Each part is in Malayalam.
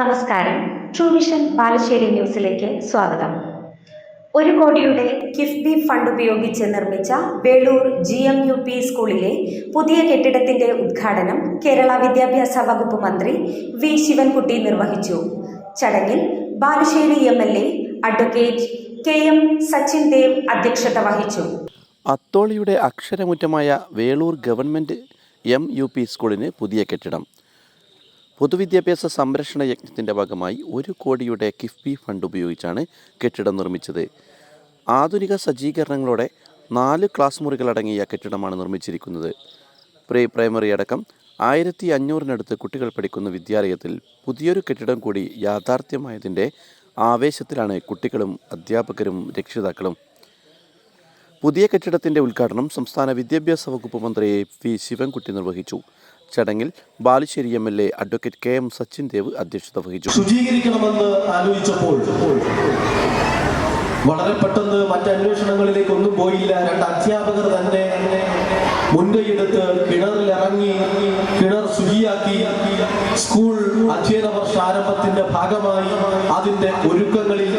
നമസ്കാരം. ട്രൂ വിഷൻ ബാലുശ്ശേരി ന്യൂസിലേക്ക് സ്വാഗതം. ഒരു കോടിയുടെ കിഫ്ബി ഫണ്ട് ഉപയോഗിച്ച് നിർമ്മിച്ച Veloor G M U P സ്കൂളിലെ പുതിയ കെട്ടിടത്തിന്റെ ഉദ്ഘാടനം കേരള വിദ്യാഭ്യാസ വകുപ്പ് മന്ത്രി വി ശിവൻകുട്ടി നിർവഹിച്ചു. ചടങ്ങിൽ Balussery M L A advocate K M Sachin Dev അധ്യക്ഷത വഹിച്ചു. അത്തോളിയുടെ അക്ഷരമുറ്റമായ Veloor government M U P സ്കൂളിന് പുതിയ കെട്ടിടം. പൊതുവിദ്യാഭ്യാസ സംരക്ഷണ യജ്ഞത്തിന്റെ ഭാഗമായി ഒരു കോടിയുടെ കിഫ്ബി ഫണ്ട് ഉപയോഗിച്ചാണ് കെട്ടിടം നിർമ്മിച്ചത്. ആധുനിക സജ്ജീകരണങ്ങളോടെ നാല് ക്ലാസ് മുറികളടങ്ങിയ കെട്ടിടമാണ് നിർമ്മിച്ചിരിക്കുന്നത്. പ്രീ പ്രൈമറി അടക്കം ആയിരത്തി അഞ്ഞൂറിനടുത്ത് കുട്ടികൾ പഠിക്കുന്ന വിദ്യാലയത്തിൽ പുതിയൊരു കെട്ടിടം കൂടി യാഥാർത്ഥ്യമായതിന്റെ ആവേശത്തിലാണ് കുട്ടികളും അധ്യാപകരും രക്ഷിതാക്കളും. പുതിയ കെട്ടിടത്തിന്റെ ഉദ്ഘാടനം സംസ്ഥാന വിദ്യാഭ്യാസ വകുപ്പ് മന്ത്രി വി ശിവൻകുട്ടി നിർവഹിച്ചു. ചടങ്ങിൽ Balussery M L A advocate K M Sachin Dev അധ്യക്ഷത വഹിച്ചു. ശുചീകരിക്കണമെന്ന് ആലോചിച്ചപ്പോൾ വളരെ പെട്ടെന്ന് മറ്റ് അന്വേഷണങ്ങളിലേക്ക് ഒന്നും പോയില്ല. രണ്ട് അധ്യാപകർ തന്നെ മുൻകൈയെടുത്ത് കിണറിലിറങ്ങി കിണർ ശുചിയാക്കി. സ്കൂൾ അധ്യയന വർഷ ആരംഭത്തിന്റെ ഭാഗമായി അതിന്റെ ഒരുക്കങ്ങളിൽ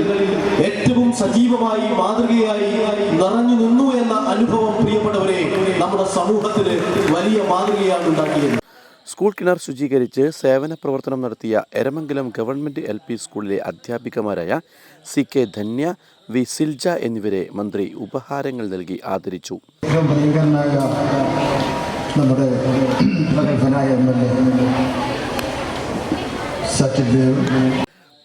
ഏറ്റവും സജീവമായി മാതൃകയായി നിറഞ്ഞു നിന്നു എന്ന അനുഭവം പ്രിയപ്പെട്ടവരെ നമ്മുടെ സമൂഹത്തിൽ വലിയ മാതൃകയാണ് ഉണ്ടാക്കിയത്. സ്കൂൾ കിണർ ശുചീകരിച്ച് സേവന പ്രവർത്തനം നടത്തിയ എരമംഗലം ഗവൺമെന്റ് എൽ പി സ്കൂളിലെ അധ്യാപികമാരായ C K Dhanya V Silja എന്നിവരെ മന്ത്രി ഉപഹാരങ്ങൾ നൽകി ആദരിച്ചു. നമ്മുടെ പ്രഗത്ഭനായ M L A Sachin Dev.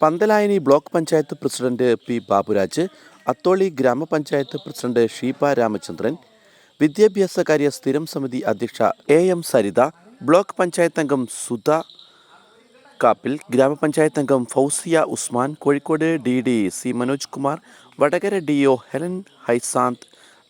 Panthalayani block panchayat president P Baburaj Atholi ഗ്രാമപഞ്ചായത്ത് പ്രസിഡന്റ് ഷീപ രാമചന്ദ്രൻ വിദ്യാഭ്യാസ കാര്യ സ്ഥിരം സമിതി അധ്യക്ഷ A M Saritha block panchayat അംഗം സുധ കാപ്പിൽ ഗ്രാമപഞ്ചായത്ത് അംഗം Fousiya Usman Kozhikode D D C Manoj Kumar Vadakara D O Helen Hyacinth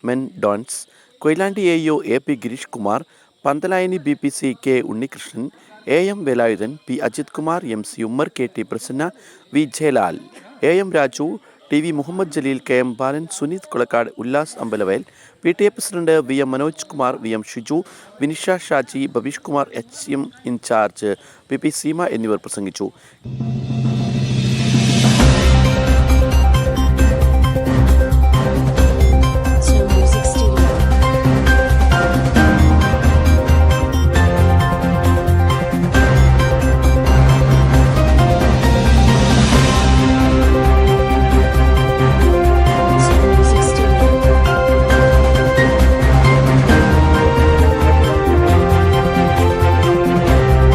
Mendonsa Koyilandy A O A P Girish Kumar Panthalayani B P C K Unnikrishnan A M Velayudhan P Ajith Kumar M C Ummer K T Prasanna V Jayalal A M Raju T V Muhammad Jaleel K M Balan Suneeth Kulakkad Ullas Ambalavayal P T A president V M Manoj Kumar V M Shiju Vinisha Shaji Babeesh Kumar H M in charge P P Seema എന്നിവർ പ്രസംഗിച്ചു.